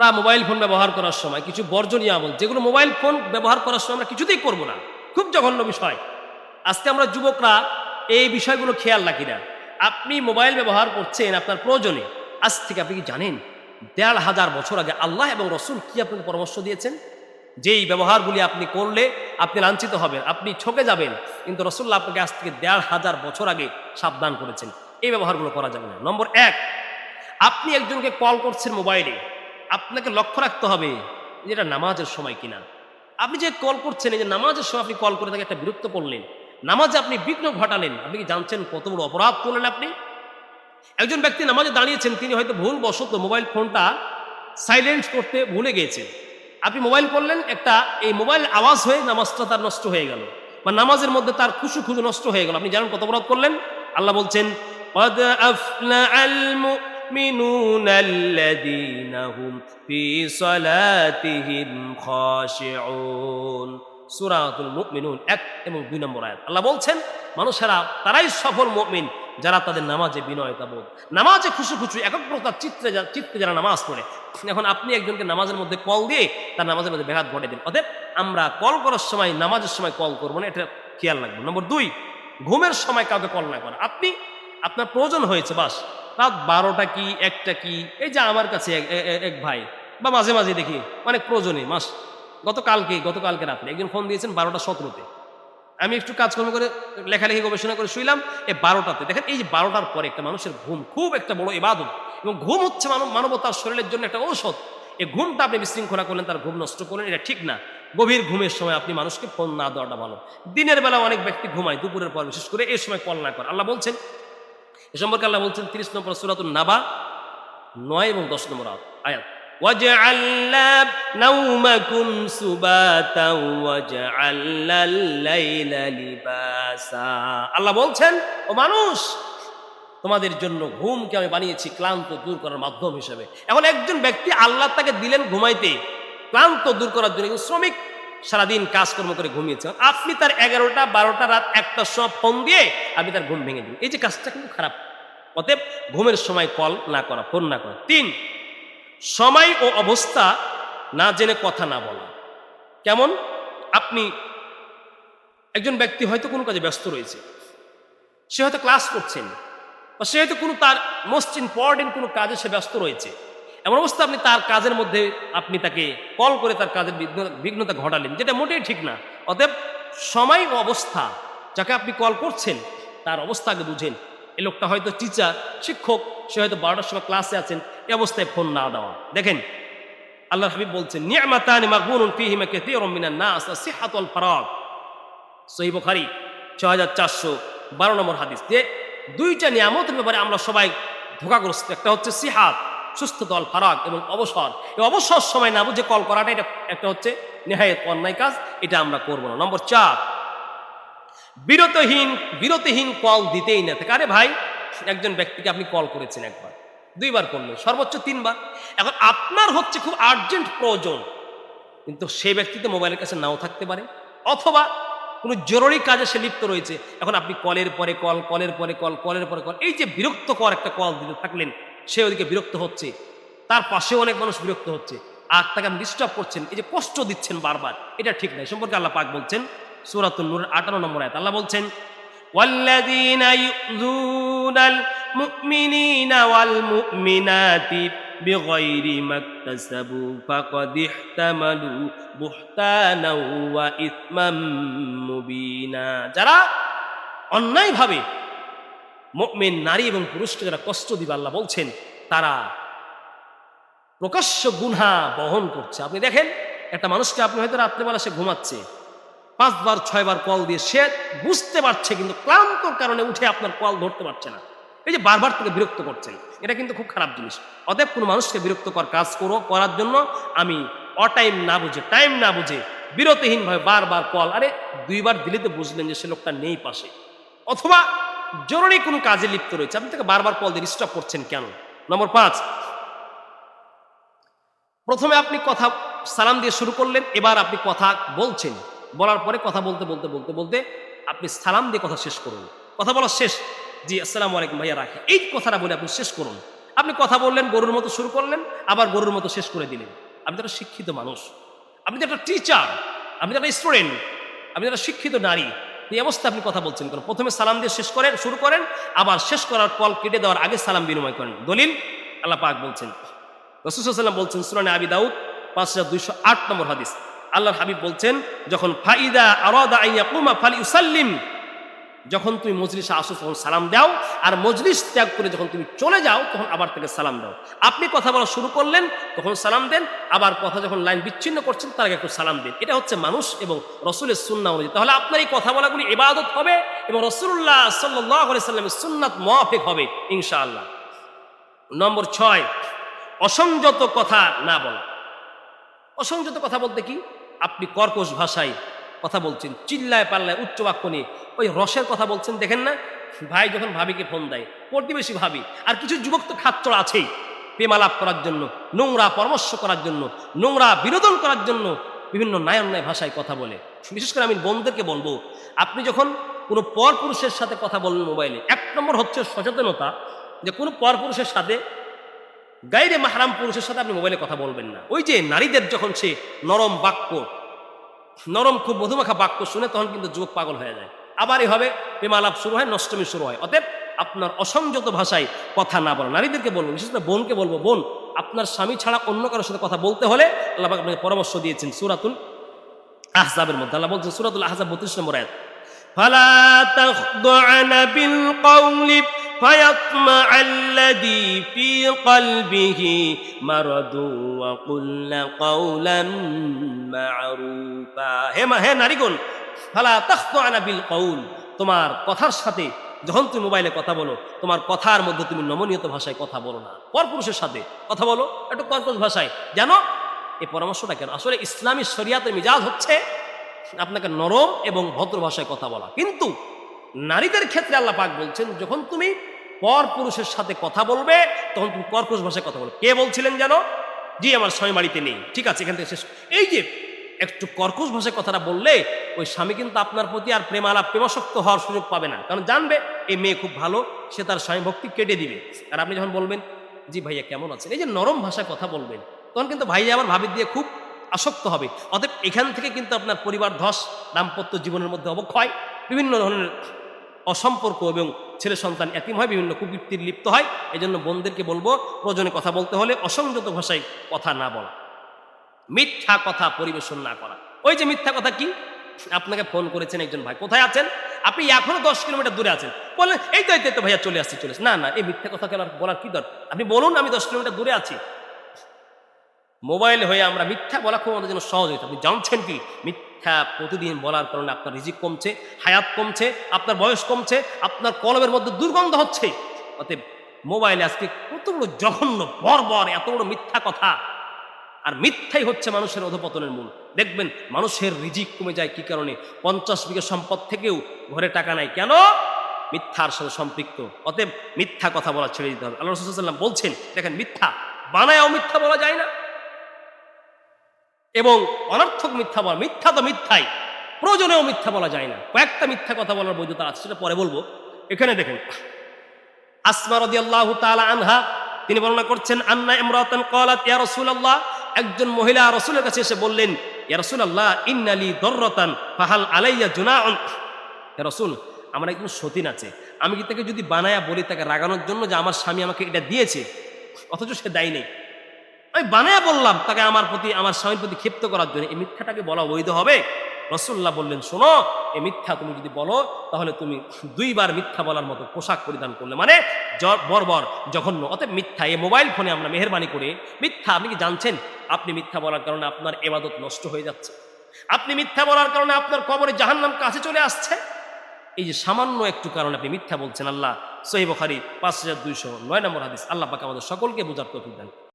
আমরা mobile phone ব্যবহার করার সময়, কিছু বর্জনীয় আমল, যেগুলো মোবাইল ফোন ব্যবহার করার সময় আমরা কিছুতেই করব না। খুব জঘন্য বিষয়। আজকে আমরা যুবকরা এই বিষয়গুলো খেয়াল রাখি না। আপনি মোবাইল ব্যবহার করছেন আপনার প্রয়োজনে। আজ থেকে আপনি কি জানেন? দেড় হাজার বছর আগে আল্লাহ এবং রসুল কি আপনাকে পরামর্শ দিয়েছেন? যেই ব্যবহারগুলি আপনি করলে আপনি লাঞ্ছিত হবেন, আপনি ঠকে যাবেন। কিন্তু রসুল্লাহ আপনাকে আজ থেকে দেড় হাজার বছর আগে সাবধান করেছেন। এই ব্যবহারগুলো করা যাবে না। নম্বর এক, আপনি একজনকে কল করছেন মোবাইলে আপনাকে লক্ষ্য রাখতে হবে যে এটা নামাজের সময় কিনা। আপনি যে কল করছেন, এই যে নামাজের সময় আপনি কল করে তাকে একটা বিরক্ত করলেন নামাজে আপনি বিঘ্ন ঘটালেন। আপনি কি জানছেন কত বড় অপরাধ করলেন আপনি? একজন ব্যক্তি নামাজে দাঁড়িয়েছেন, তিনি হয়তো ভুল বসত মোবাইল ফোনটা সাইলেন্ট করতে ভুলে গিয়েছেন। আপনি মোবাইল করলেন, একটা এই মোবাইল আওয়াজ হয়ে নামাজটা তার নষ্ট হয়ে গেল বা নামাজের মধ্যে তার খুশু খুশু নষ্ট হয়ে গেল। আপনি জানেন কত অপরাধ করলেন? আল্লাহ বলছেন المؤمنون الذين هم في صلاتهم خاشعون সুরাতুল মুমিনুন এক এবং দুই নম্বর আয়াত আল্লাহ বলছেন মানুষেরা তারাই সফল মুমিন যারা তাদের নামাজে বিনয়তা বোধ নামাজে খুশি খুশি একগ্রতার চিত্রে যা- চিত্তে যারা নামাজ পড়ে এখন আপনি একজনকে নামাজের মধ্যে কল দিয়ে তার নামাজের মধ্যে ব্যাঘাত ঘটে দিন অতএব আমরা কল করার সময় নামাজের সময় কল করবো না এটা খেয়াল রাখবো নম্বর দুই ঘুমের সময় কাউকে কল না করা আপনি আপনার প্রয়োজন হয়েছে বাস রাত বারোটা কি, একটা কি? এই যে আমার কাছে এক- ভাই, বা মাঝে মাঝে দেখি, অনেক প্রয়োজনে, মাস, গতকালকে গতকালকে রাত্রে একজন ফোন দিয়েছেন বারোটা সতেরোতে। আমি একটু কাজকর্ম করে লেখালেখি গবেষণা করে শুইলাম এই বারোটাতে। দেখেন, এই যে বারোটার পরে একটা মানুষের ঘুম খুব একটা বড় ইবাদত, এবং ঘুম হচ্ছে মানব, মানবতার শরীরের জন্য একটা ঔষধ। এই ঘুমটা আপনি বিশৃঙ্খলা করলেন, তার ঘুম নষ্ট করলেন, এটা ঠিক না। গভীর ঘুমের সময় আপনি মানুষকে ফোন না দেওয়াটা ভালো। দিনের বেলা অনেক ব্যক্তি ঘুমায়, দুপুরের পর বিশেষ করে এই সময় কল না করে। আল্লাহ বলছেন এ সম্পর্কে আল্লাহ বলছেন তিরিশ নম্বর সুরাতুল নাবা নয় এবং দশ নম্বর আয়াত- আয়াত وجعلنا نومكم سباتا وجعلنا الليل لباسا আল্লাহ বলছেন ও মানুষ তোমাদের জন্য ঘুমকে আমি বানিয়েছি ক্লান্ত দূর করার মাধ্যম হিসেবে এখন একজন ব্যক্তি আল্লাহ তাকে দিলেন ঘুমাইতে ক্লান্ত দূর করার জন্য একজন শ্রমিক সারাদিন কাজকর্ম করে ঘুমিয়েছেন আপনি তার এগারোটা, বারোটা রাত একটার সময় ফোন দিয়ে আপনি তার ঘুম ভেঙে দিন এই যে কাজটা কিন্তু খারাপ। অতএব ঘুমের সময় কল না করা, ফোন না করা। তিন, সময় ও অবস্থা না জেনে কথা না বলা। কেমন? আপনি একজন ব্যক্তি হয়তো কোনো কাজে ব্যস্ত রয়েছে। সে হয়তো ক্লাস করছেন বা সে হয়তো কোনো তার মোস্ট ইম্পর্টেন্ট কোনো কাজে সে ব্যস্ত রয়েছে। এমন অবস্থা আপনি তার কাজের মধ্যে আপনি তাকে কল করে তার কাজের বিঘ্নতা ঘটালেন, যেটা মোটেই ঠিক না। অতএব সময় অবস্থা যাকে আপনি কল করছেন, তার অবস্থা আগে বুঝেন। এ লোকটা হয়তো টিচার শিক্ষক, সে হয়তো বারোটার সময় ক্লাসে আছেন, এ অবস্থায় ফোন না দেওয়া। দেখেন আল্লাহ হাবিব বলছেন, নিয়ামাতানি মাগবুনুন ফিহিমা কাসীরুম মিনান নাস আসিহাতু ওয়াল ফারাগ। সহি বুখারী 6412 নম্বর হাদিস। যে দুইটা নিয়ামতের ব্যাপারে আমরা সবাই ধোকাগ্রস্ত। একটা হচ্ছে সিহাত সুস্থতা দল, ফারাক এবং অবসর। এই অবসর সময় না বুঝে কল করাটা এটা একটা হচ্ছে নেহায়ত অন্যায় কাজ, এটা আমরা করব না। নম্বর চার, বিরতহীন, বিরতিহীন কল দিতেই না থাকে। আরে ভাই, একজন ব্যক্তিকে আপনি কল করেছেন একবার, দুইবার করলেন, সর্বোচ্চ তিনবার। এখন আপনার হচ্ছে খুব আর্জেন্ট প্রয়োজন, কিন্তু সেই ব্যক্তি তো মোবাইলের কাছে নাও থাকতে পারে, অথবা কোনো জরুরি কাজে সে লিপ্ত রয়েছে। এখন আপনি কলের পরে কল, কলের পরে কল, কলের পরে কল, এই যে বিরক্তকর একটা কল দিতে থাকলেন সে ওদিকে বিরক্ত হচ্ছে তার পাশেও অনেক মানুষ বিরক্ত হচ্ছে আর তাকে আপনি ডিস্টার্ব করছেন এই যে কষ্ট দিচ্ছেন বারবার এটা ঠিক নাই সম্পর্কে আল্লাহ পাক বলছেন সুরাতুল নূর আটান্ন নম্বর আয়াত আল্লাহ বলছেন والذين يؤذون المؤمنين والمؤمنات بغير ما اكتسبوا فقد احتملوا بهتانا وإثما مبينا যারা অন্যায়ভাবে মুমিন নারী এবং পুরুষকে যারা কষ্ট দিবে, আল্লাহ বলছেন, তারা প্রকাশ্য গুনহা বহন করছে। আপনি দেখেন, একটা মানুষকে আপনি হয়তো রাত্রেবেলা সে ঘুমাচ্ছে, পাঁচবার, ছয়বার কল দিয়ে সে বুঝতে পারছে, কিন্তু ক্লান্তর কারণে উঠে আপনার কল ধরতে পারছে না। এই যে বারবার থেকে বিরক্ত করছেন, এটা কিন্তু খুব খারাপ জিনিস। অতএব কোনো মানুষকে বিরক্তকর কাজ করো, করার জন্য আমি অটাইম না বুঝে, টাইম না বুঝে, বিরতিহীনভাবে বারবার কল, আরে দুইবার দিলে তো বুঝলেন যে সে লোকটা নেই পাশে। অথবা জরুরি কোনো কাজে লিপ্ত রয়েছে। আপনি তাকে বারবার কল দিয়ে ডিস্টার্ব করছেন কেন? নম্বর পাঁচ, প্রথমে আপনি কথা সালাম দিয়ে শুরু করলেন, এবার আপনি কথা বলছেন। বলার পরে কথা বলতে বলতে বলতে বলতে আপনি সালাম দিয়ে কথা শেষ করুন। কথা বলা শেষ। জি, আসসালামু আলাইকুম ভাইয়া রাখি। এই কথাটা বলে আপনি শেষ করুন। আপনি কথা বললেন, গরুর মতো শুরু করলেন, আবার গরুর মতো শেষ করে দিলেন। আপনি তো একটা শিক্ষিত মানুষ। আপনি তো একটা টিচার আপনি তো একটা স্টুডেন্ট আপনি তো একটা শিক্ষিত নারী। এই অবস্থায় আপনি কথা বলছেন কেন? প্রথমে সালাম দিয়ে শেষ করেন, শুরু করেন, আবার শেষ করার কল কেটে দেওয়ার আগে সালাম বিনিময় করেন। দলিল আল্লাহ পাক বলছেন। রসুসাল্লাম বলছেন সুরানে আবি দাউদ, পাঁচ হাজার দুইশো আট নম্বর হাদিস। আল্লাহর হাবিব বলছেন, যখন ফাইদা আরদা আইয়া কুমা ফালি উসাল্লিম যখন তুমি মজলিসে আসো, তখন সালাম দাও। আর মজলিস ত্যাগ করে যখন তুমি চলে যাও, তখন আবার থেকে সালাম দাও। আপনি কথা বলা শুরু করলেন, তখন সালাম দেন। আবার কথা যখন লাইন বিচ্ছিন্ন করছেন, তার আগে একটু সালাম দেন। এটা হচ্ছে মানুষ এবং রসুলের সুন্না অনুযায়ী। তাহলে আপনার এই কথা বলাগুলি ইবাদত হবে এবং রসুল্লাহ সাল্লাহ সুন্নাত মোয়াফেক হবে, ইনশাআল্লাহ। নম্বর ছয়, অসংযত কথা না বলা। অসংযত কথা বলতে কি? আপনি কর্কশ ভাষায় কথা বলছেন, চিল্লায় পাল্লায় উচ্চ বাক্য নিয়ে। ওই রসের কথা বলছেন, দেখেন না? ভাই যখন ভাবিকে ফোন দেয়, প্রতিবেশী ভাবি, আর কিছু যুবক তো খাচ্চর আছেই, প্রেমালাপ করার জন্য, নোংরা পরামর্শ করার জন্য, নোংরা বিনোদন করার জন্য, বিভিন্ন নায়ন্যায় ভাষায় কথা বলে। বিশেষ করে আমি বন্ধুদেরকে বলব, আপনি যখন কোনো পরপুরুষের সাথে কথা বলেন মোবাইলে, এক নম্বর হচ্ছে সচেতনতা, যে কোনো পরপুরুষের সাথে, গাইরে মাহারাম পুরুষের সাথে আপনি মোবাইলে কথা বলবেন না। ওই যে নারীদের যখন সে নরম বাক্য নরম খুব মধুমাখা বাক্য শুনে তখন কিন্তু যুবক পাগল হয়ে যায়। আবারই হবে, প্রেমালাপ শুরু হয়, নষ্টমী শুরু হয়। অতএব আপনার অসংযত ভাষায় কথা না বলো। নারীদেরকে বলব বিশেষ করে বোনকে বলব, বোন, আপনার স্বামী ছাড়া অন্য কারোর সাথে কথা বলতে হলে আল্লাহ আপনাকে পরামর্শ দিয়েছেন সুরাতুল আহজাবের মধ্যে। আল্লাহ বলছেন সুরাতুল আহজাব বত্রিশ নম্বর আয়াত। ফালা বিল فيطمع الذي في قلبه مرض وقلن قولا معروفا হে মা হে নারীগণ ফালা তাখদুআনা বিল কওল তোমার কথার সাথে যখন তুমি মোবাইলে কথা বলো তোমার কথার মধ্যে তুমি নমনীয়ত ভাষায় কথা বলো না পরপুরুষের সাথে কথা বলো একটু কর্কশ ভাষায় জানো এই পরামর্শটা কেন আসলে ইসলামী শরিয়াতের মিজাজ হচ্ছে আপনাকে নরম এবং ভদ্র ভাষায় কথা বলা কিন্তু নারীদের ক্ষেত্রে আল্লাহ পাক বলছেন, যখন তুমি পর পুরুষের সাথে কথা বলবে, তখন তুমি কর্কশ ভাষায় কথা বলবে। কে বলছিলেন যেন? জি, আমার স্বামী বাড়িতে নেই। ঠিক আছে, এখান থেকে শেষ। এই যে একটু কর্কশ ভাষায় কথাটা বললে, ওই স্বামী কিন্তু আপনার প্রতি আর প্রেমালাপ, প্রেমাসক্ত হওয়ার সুযোগ পাবে না। কারণ জানবে, এই মেয়ে খুব ভালো, সে তার স্বামী ভক্তি কেটে দিবে। আর আপনি যখন বলবেন, জি ভাইয়া, কেমন আছেন? এই যে নরম ভাষায় কথা বলবেন, তখন কিন্তু ভাইয়া আবার ভাবি দিয়ে খুব আসক্ত হবে। অতএব এখান থেকে কিন্তু আপনার পরিবার ধস, দাম্পত্য জীবনের মধ্যে অবক্ষয়। বিভিন্ন ধরনের অসম্পর্ক এবং ছেলে সন্তান এতিম হয় বিভিন্ন কুকীর্তির লিপ্ত হয়। এই জন্য বোনদেরকে বলব প্রয়োজনে কথা বলতে হলে অসংযত ভাষায় কথা না বলা। মিথ্যা কথা পরিবেশন না করা। ওই যে মিথ্যা কথা কি? আপনাকে ফোন করেছেন একজন ভাই কোথায় আছেন? আপনি এখনও দশ কিলোমিটার দূরে আছেন। বললেন এই তো এই তো, ভাইয়া চলে আসছি চলে। না না এই মিথ্যা কথা কেন বলার কি দরকার? আপনি বলুন আমি দশ কিলোমিটার দূরে আছি। মোবাইল হয়ে আমরা মিথ্যা বলা খুব আমাদের জন্য সহজ হয়েছে আপনি জানছেন কি? মিথ্যা প্রতিদিন বলার কারণে আপনার রিজিক কমছে, হায়াত কমছে, আপনার বয়স কমছে, আপনার কলমের মধ্যে দুর্গন্ধ হচ্ছে। অতএব মোবাইলে আজকে কত বড় জঘন্য, বর্বর, এত বড় মিথ্যা কথা। আর মিথ্যাই হচ্ছে মানুষের অধপতনের মূল। দেখবেন, মানুষের রিজিক কমে যায় কি কারণে? পঞ্চাশ বিঘা সম্পদ থেকেও ঘরে টাকা নাই। কেন? মিথ্যার সাথে সম্পৃক্ত। অতএব মিথ্যা কথা বলা ছেড়ে দিতে হবে। আল্লাহ রসুল্লাম বলছেন, দেখেন, মিথ্যা বানায়ও মিথ্যা বলা যায় না। এবং অনর্থক মিথ্যা বলা, মিথ্যা তো মিথ্যাই। প্রয়োজনেও মিথ্যা বলা যায় না। কয়েকটা মিথ্যা কথা বলার বৈধতা আছে, সেটা পরে বলব। এখানে দেখেন, আসমা রাদিয়াল্লাহু তাআলা আনহা, তিনি বর্ণনা করছেন, আন্না ইমরাতান ক্বালাত, ইয়া রসুল আল্লাহ একজন মহিলা রাসূলের কাছে এসে বললেন, ইয়া রাসূলুল্লাহ ইন্নালি দররাতান, ফাহাল আলাইয়া ইয়া রাসূল, আমার একজন সতীন আছে। আমি কি তাকে যদি বানায়া বলি, তাকে রাগানোর জন্য যে আমার স্বামী আমাকে এটা দিয়েছে? অথচ সে দেয় নেই আমি বানায়া বললাম তাকে আমার প্রতি, আমার স্বামীর প্রতি ক্ষিপ্ত করার জন্য। এই মিথ্যাটাকে বলা বৈধ হবে। রসুল্লাহ বললেন, শোনো, এই মিথ্যা তুমি যদি বলো, তাহলে তুমি দুইবার মিথ্যা বলার মতো পোশাক পরিধান করলে। মানে বর্বর, জঘন্য। অতএব মিথ্যা, এই মোবাইল ফোনে আমরা মেহরবানি করে। মিথ্যা, আপনি কি জানছেন? আপনি মিথ্যা বলার কারণে আপনার এবাদত নষ্ট হয়ে যাচ্ছে। আপনি মিথ্যা বলার কারণে আপনার কবরে জাহান্নাম কাছে চলে আসছে। এই যে সামান্য একটু কারণে আপনি মিথ্যা বলছেন আল্লাহ। সহিবখারি পাঁচ হাজার দুইশো নয় নম্বর হাদিস। আল্লাহ পাকে আমাদের সকলকে বোঝার তৌফিক দেন